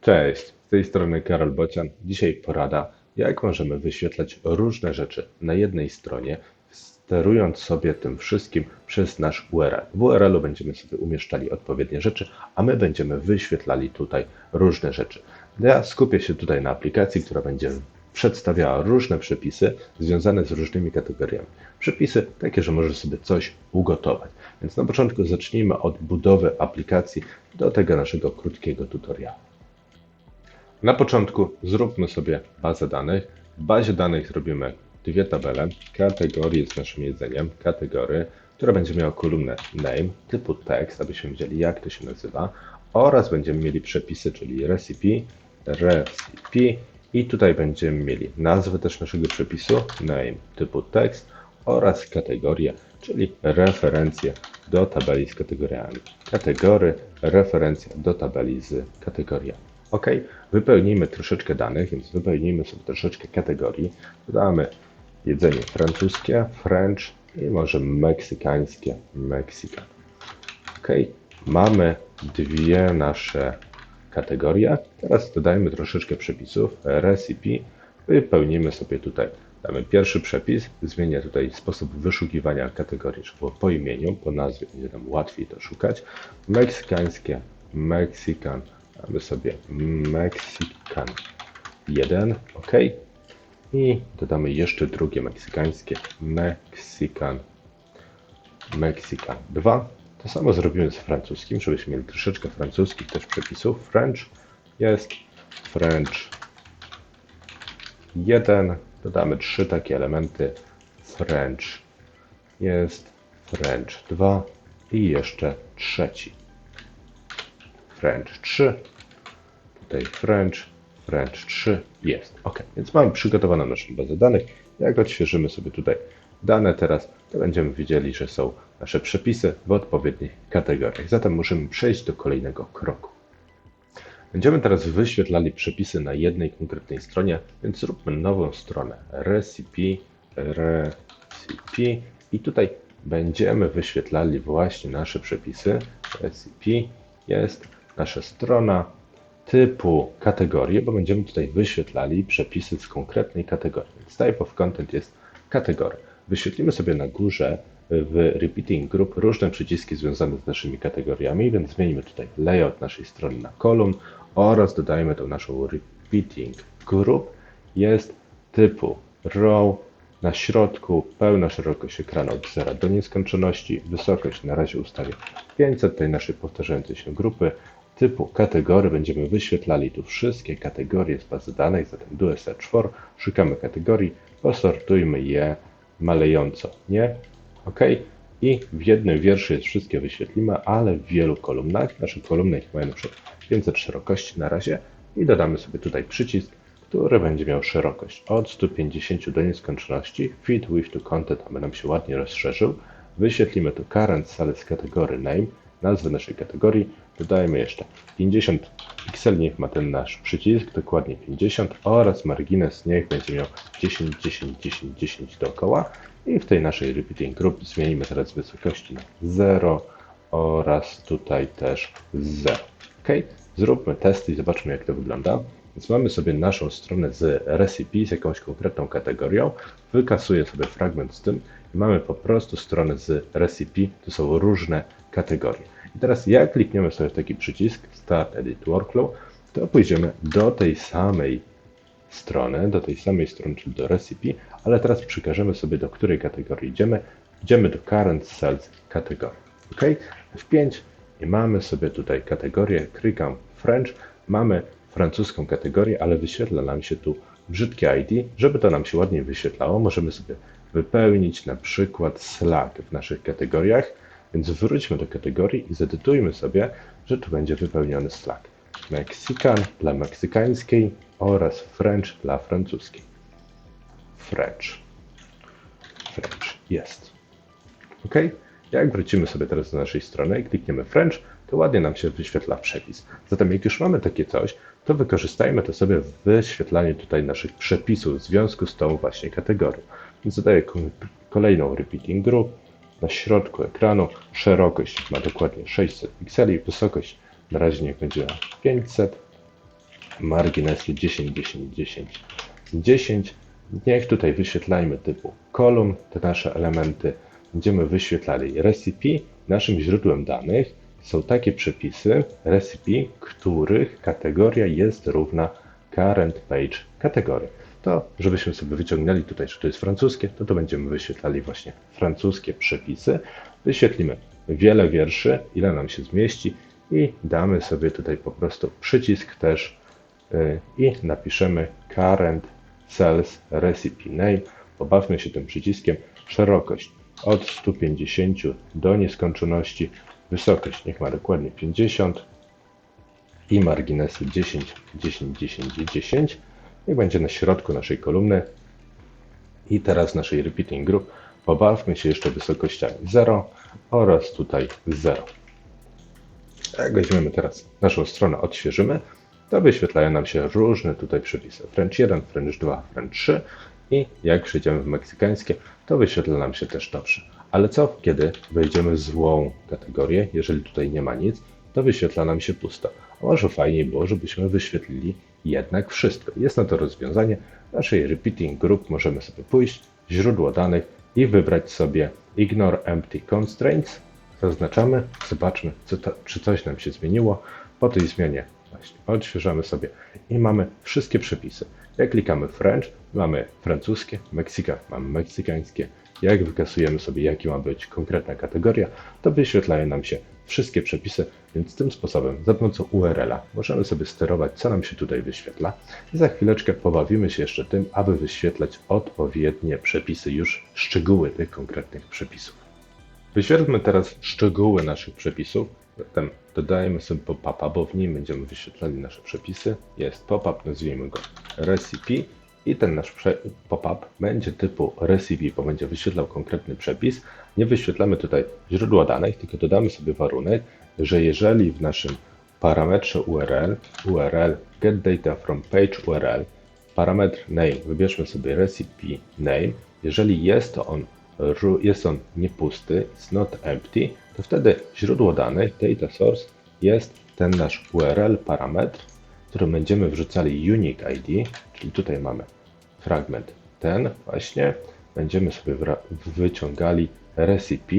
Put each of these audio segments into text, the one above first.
Cześć, z tej strony Karol Bocian. Dzisiaj porada, jak możemy wyświetlać różne rzeczy na jednej stronie, sterując sobie tym wszystkim przez nasz URL. W URL-u będziemy sobie umieszczali odpowiednie rzeczy, a my będziemy wyświetlali tutaj różne rzeczy. Ja skupię się tutaj na aplikacji, która będzie przedstawiała różne przepisy związane z różnymi kategoriami. Przepisy takie, że możesz sobie coś ugotować. Więc na początku zacznijmy od budowy aplikacji do tego naszego krótkiego tutoriału. Na początku zróbmy sobie bazę danych. W bazie danych zrobimy dwie tabele. Kategorie z naszym jedzeniem, kategorie, która będzie miała kolumnę name typu text, abyśmy wiedzieli jak to się nazywa. Oraz będziemy mieli przepisy, czyli recipe, recipe i tutaj będziemy mieli nazwę też naszego przepisu, name typu text oraz kategorie, czyli referencje do tabeli z kategoriami. Kategory, referencja do tabeli z kategoriami. OK, wypełnijmy troszeczkę danych, więc wypełnijmy sobie troszeczkę kategorii. Dodamy jedzenie francuskie, French i może meksykańskie, Mexican. OK, mamy dwie nasze kategorie. Teraz dodajmy troszeczkę przepisów. Recipe. Wypełnimy sobie tutaj. Damy pierwszy przepis. Zmienię tutaj sposób wyszukiwania kategorii, żeby po imieniu, po nazwie będzie nam łatwiej to szukać. Meksykańskie, Mexican. Damy sobie Mexican 1, OK. I dodamy jeszcze drugie meksykańskie Mexican, Mexican 2. To samo zrobimy z francuskim, żebyśmy mieli troszeczkę francuskich też przepisów. French jest French 1. Dodamy trzy takie elementy. French jest French 2 i jeszcze trzeci. French 3. Tutaj French, French 3 jest. Ok, więc mamy przygotowaną naszą bazę danych. Jak odświeżymy sobie tutaj dane teraz, to będziemy widzieli, że są nasze przepisy w odpowiednich kategoriach. Zatem musimy przejść do kolejnego kroku. Będziemy teraz wyświetlali przepisy na jednej konkretnej stronie, więc zróbmy nową stronę recipe, recipe i tutaj będziemy wyświetlali właśnie nasze przepisy. Recipe jest nasza strona typu kategorie, bo będziemy tutaj wyświetlali przepisy z konkretnej kategorii. Więc type of content jest kategoria. Wyświetlimy sobie na górze w Repeating Group różne przyciski związane z naszymi kategoriami, więc zmienimy tutaj layout naszej strony na kolumn oraz dodajmy tą naszą Repeating Group. Jest typu row, na środku pełna szerokość ekranu od 0 do nieskończoności. Wysokość na razie ustawię 500 tej naszej powtarzającej się grupy. Typu kategorii będziemy wyświetlali tu wszystkie kategorie z bazy danych, zatem do search for, szukamy kategorii, posortujmy je malejąco, nie? OK. I w jednym wierszu jest wszystkie wyświetlimy, ale w wielu kolumnach. Nasze kolumny mają na przykład 500 szerokości na razie i dodamy sobie tutaj przycisk, który będzie miał szerokość od 150 do nieskończoności. Fit with to content, aby nam się ładnie rozszerzył. Wyświetlimy tu current cell z kategorii name, nazwę naszej kategorii. Dodajmy jeszcze 50 pikseli, niech ma ten nasz przycisk, dokładnie 50 oraz margines niech będzie miał 10, 10, 10, 10 dookoła. I w tej naszej repeating group zmienimy teraz wysokości na 0 oraz tutaj też 0. OK, zróbmy testy i zobaczmy jak to wygląda. Więc mamy sobie naszą stronę z recipe z jakąś konkretną kategorią. Wykasuję sobie fragment z tym i mamy po prostu stronę z recipe. To są różne kategorie. I teraz jak klikniemy sobie w taki przycisk Start Edit Workflow, to pójdziemy do tej samej strony, do tej samej strony, czyli do recipe, ale teraz przekażemy sobie do której kategorii idziemy. Idziemy do Current Cells kategorii. OK? F5 i mamy sobie tutaj kategorię, klikam French, mamy francuską kategorię, ale wyświetla nam się tu brzydkie ID. Żeby to nam się ładnie wyświetlało, możemy sobie wypełnić na przykład Slack w naszych kategoriach, więc wróćmy do kategorii i zedytujmy sobie, że tu będzie wypełniony Slack. Mexican dla meksykańskiej oraz French dla francuskiej. French. French jest. OK? Jak wrócimy sobie teraz do naszej strony i klikniemy French, to ładnie nam się wyświetla przepis. Zatem jak już mamy takie coś, to wykorzystajmy to sobie w wyświetlaniu tutaj naszych przepisów w związku z tą właśnie kategorią. Więc dodaję kolejną repeating group. Na środku ekranu szerokość ma dokładnie 600 pikseli, wysokość na razie niech będzie 500 marginesu 10, 10, 10, 10. Niech tutaj wyświetlajmy typu kolumn te nasze elementy. Będziemy wyświetlali recipe. Naszym źródłem danych są takie przepisy recipe, których kategoria jest równa current page kategorii. To, żebyśmy sobie wyciągnęli tutaj, że to jest francuskie, to to będziemy wyświetlali właśnie francuskie przepisy. Wyświetlimy wiele wierszy, ile nam się zmieści i damy sobie tutaj po prostu przycisk też y, i napiszemy current cells recipe name. Pobawmy się tym przyciskiem. Szerokość od 150 do nieskończoności. Wysokość niech ma dokładnie 50 i marginesy 10, 10, 10 i 10. Niech będzie na środku naszej kolumny. I teraz naszej repeating group pobawmy się jeszcze wysokościami 0 oraz tutaj 0. Jak weźmiemy teraz naszą stronę, odświeżymy, to wyświetlają nam się różne tutaj przepisy. French 1, French 2, French 3 i jak przejdziemy w meksykańskie, to wyświetla nam się też dobrze. Ale co, kiedy wejdziemy w złą kategorię, jeżeli tutaj nie ma nic, to wyświetla nam się pusto. A może fajniej było, żebyśmy wyświetlili jednak wszystko. Jest na to rozwiązanie. W naszej repeating group możemy sobie pójść, źródło danych i wybrać sobie ignore empty constraints. Zaznaczamy, zobaczmy, to, czy coś nam się zmieniło. Po tej zmianie właśnie odświeżamy sobie i mamy wszystkie przepisy. Jak klikamy French, mamy francuskie, Meksyka mamy meksykańskie. Jak wykasujemy sobie, jaki ma być konkretna kategoria, to wyświetlają nam się wszystkie przepisy, więc tym sposobem, za pomocą URL-a, możemy sobie sterować, co nam się tutaj wyświetla. I za chwileczkę pobawimy się jeszcze tym, aby wyświetlać odpowiednie przepisy, już szczegóły tych konkretnych przepisów. Wyświetlmy teraz szczegóły naszych przepisów. Zatem dodajemy sobie pop-upa, bo w nim będziemy wyświetlali nasze przepisy. Jest pop-up, nazwijmy go recipe i ten nasz pop-up będzie typu recipe, bo będzie wyświetlał konkretny przepis. Nie wyświetlamy tutaj źródła danych, tylko dodamy sobie warunek, że jeżeli w naszym parametrze URL, URL get data from page URL, parametr name, wybierzmy sobie recipe name, jeżeli jest to on jest on niepusty, it's not empty, to wtedy źródło danych, data source, jest ten nasz URL parametr, który będziemy wrzucali unique ID, czyli tutaj mamy fragment ten właśnie, będziemy sobie wyciągali recipe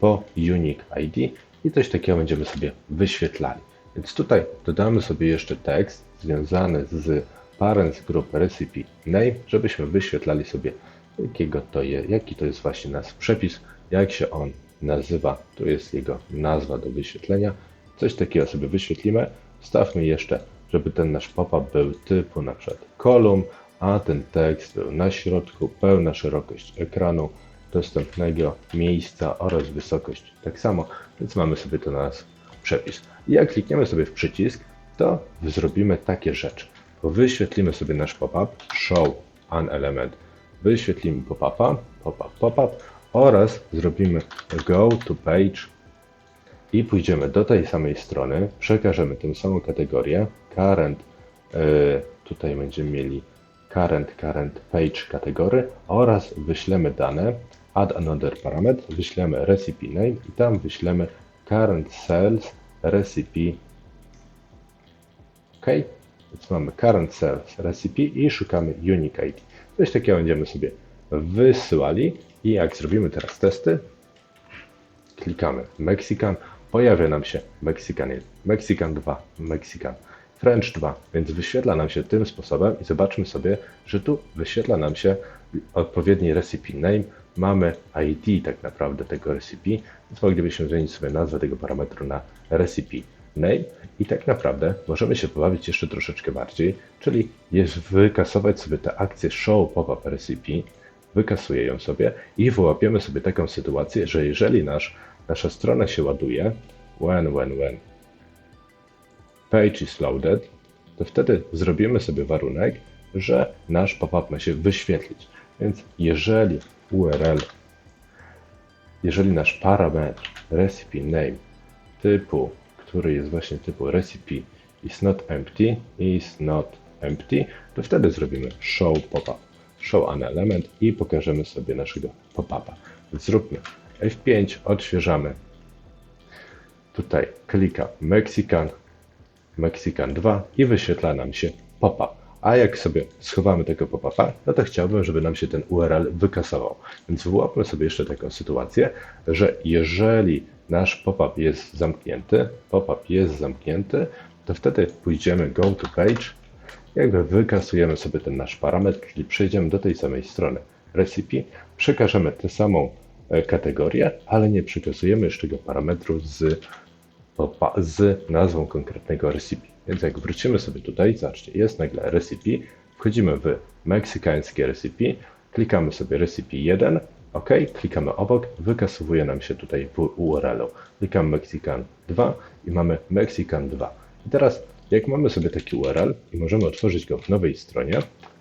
po unique ID i coś takiego będziemy sobie wyświetlali. Więc tutaj dodamy sobie jeszcze tekst związany z parents group recipe name, żebyśmy wyświetlali sobie jakiego to je, jaki to jest właśnie nasz przepis, jak się on nazywa. Tu jest jego nazwa do wyświetlenia. Coś takiego sobie wyświetlimy. Wstawmy jeszcze, żeby ten nasz pop-up był typu na przykład kolumn, a ten tekst był na środku, pełna szerokość ekranu, dostępnego miejsca oraz wysokość. Tak samo, więc mamy sobie to na nas przepis. Jak klikniemy sobie w przycisk, to zrobimy takie rzeczy. Wyświetlimy sobie nasz pop-up, show an element, wyświetlimy pop-upa, pop-up, pop-up oraz zrobimy go to page i pójdziemy do tej samej strony, przekażemy tę samą kategorię, current, y, tutaj będziemy mieli current, current page kategory oraz wyślemy dane, add another parametr, wyślemy recipe name i tam wyślemy current cells recipe. OK, więc mamy current cells recipe i szukamy unique ID. Coś takiego będziemy sobie wysyłali i jak zrobimy teraz testy, klikamy Mexican, pojawia nam się Mexican 1, Mexican 2, Mexican, French 2, więc wyświetla nam się tym sposobem i zobaczmy sobie, że tu wyświetla nam się odpowiedni recipe name, mamy ID tak naprawdę tego recipe, więc moglibyśmy zmienić sobie nazwę tego parametru na recipe name. I tak naprawdę możemy się pobawić jeszcze troszeczkę bardziej, czyli jest wykasować sobie tę akcję show pop-up recipe, wykasuję ją sobie i wyłapiemy sobie taką sytuację, że jeżeli nasz, nasza strona się ładuje, when, when, when page is loaded, to wtedy zrobimy sobie warunek, że nasz pop-up ma się wyświetlić. Więc jeżeli URL, jeżeli nasz parametr recipe name typu, który jest właśnie typu recipe is not empty, is not empty, to wtedy zrobimy show pop-up, show an element i pokażemy sobie naszego pop-upa. Zróbmy F5, odświeżamy. Tutaj klika Mexican, Mexican 2 i wyświetla nam się pop-up. A jak sobie schowamy tego pop-upa, no to chciałbym, żeby nam się ten URL wykasował. Więc wyłapmy sobie jeszcze taką sytuację, że jeżeli nasz pop-up jest zamknięty, pop-up jest zamknięty, to wtedy pójdziemy go to page, jakby wykasujemy sobie ten nasz parametr, czyli przejdziemy do tej samej strony recipe, przekażemy tę samą e, kategorię, ale nie przekazujemy już tego parametru z z nazwą konkretnego recipe. Więc jak wrócimy sobie tutaj, zobaczcie, jest nagle recipe, wchodzimy w meksykańskie recipe, klikamy sobie recipe 1, OK, klikamy obok, wykasowuje nam się tutaj w URL-u. Klikamy Mexican 2 i mamy Mexican 2. I teraz, jak mamy sobie taki URL i możemy otworzyć go w nowej stronie,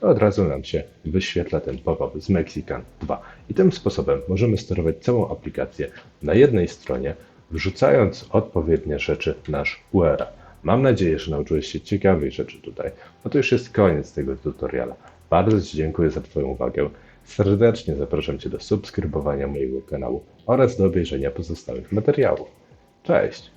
to od razu nam się wyświetla ten pop-up z Mexican 2. I tym sposobem możemy sterować całą aplikację na jednej stronie, wrzucając odpowiednie rzeczy w nasz URL. Mam nadzieję, że nauczyłeś się ciekawych rzeczy tutaj. No to już jest koniec tego tutoriala. Bardzo Ci dziękuję za Twoją uwagę. Serdecznie zapraszam Cię do subskrybowania mojego kanału oraz do obejrzenia pozostałych materiałów. Cześć!